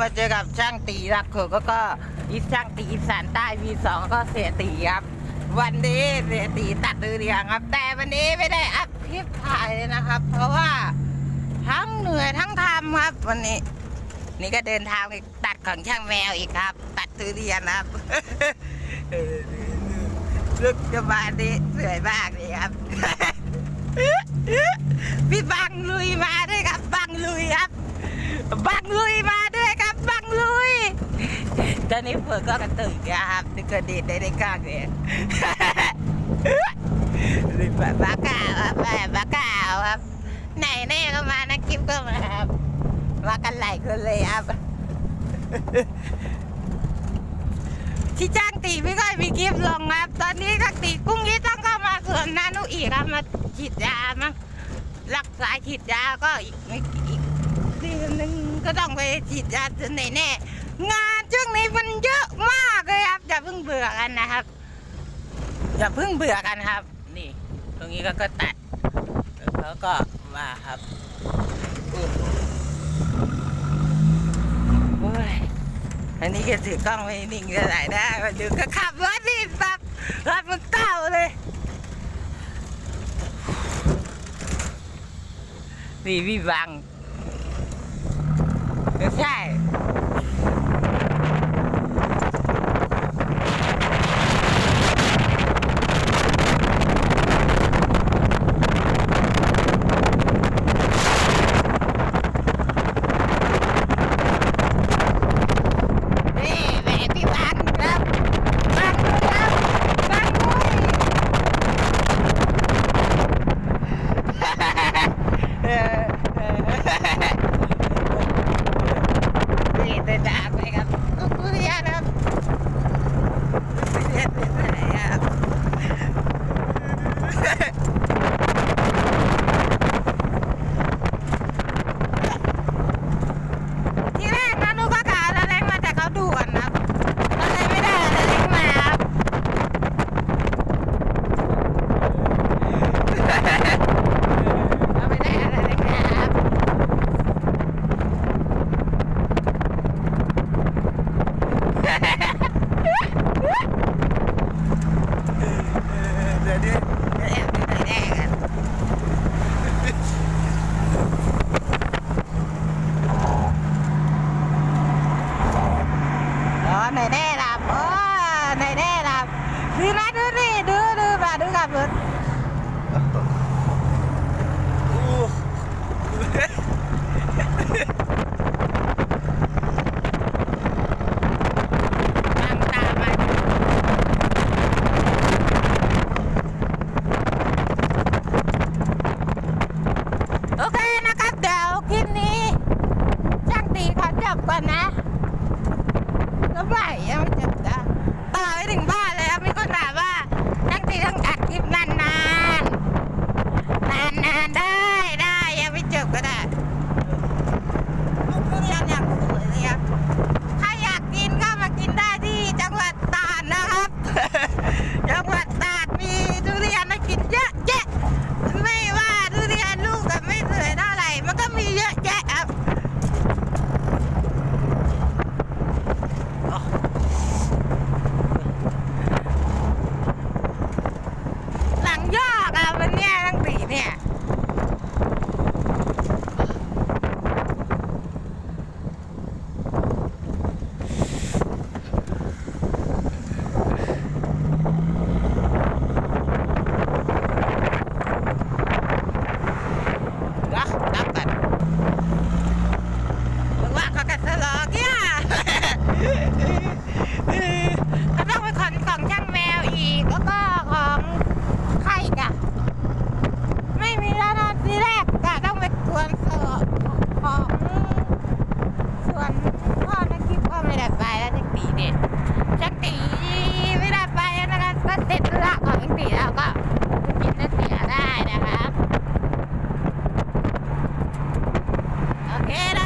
มาเจอกับช่างตีรักเขก็ก็อีช่างตีอีสานใต้วีสองก็เสียตีครับ วันนี้เสียตีตัดตือเรียงครับ แต่วันนี้ไม่ได้อัพคลิปถ่ายเลยนะครับ เพราะว่าทั้งเหนื่อยทั้งทำครับ วันนี้ นี่ก็เดินทางไปตัดของช่างแมวอีกครับ ตัดตือเรียนครับลูกจะมาดีสวยมากเลยครับพี่บังลุยมาด้วยครับบังลุยครับบังลุยมาด้วยครับ บังลุย ตอนนี้เปิดก็กระตุกนะครับนี่ก็ดีได้ได้กล้าเลยรีบบ้ากาวครับบ้ากาวครับไหนแน่ก็มานะกิฟก็มาครับมากันหลายคนเลยครับที่จ้างตีไม่ค่อยมีคลิปลงครับ ตอนนี้ก็ตีกุ้งนี้ต้องเข้ามาสวนนานุอีกครับมาฉีดยามั้งรักษาฉีดยาก็อีกไม่อีกเดือนนึงก็ต้องไปฉีดยาจนไหนแน่งาน ช่วงนี้มันเยอะมากเลยครับ อย่าเพิ่งเบื่อกันนะครับ อย่าเพิ่งเบื่อกันครับ นี่ ตรงนี้ก็ก็ตัดแล้วก็มาครับอุ๊ยโอ้ยอันนี้ก็ถือกล้องไม่นิ่งจะไหนได้มาดูก็ขับรถนี่แบบรถมันเต่าเลยนี่พี่บังใช่ Get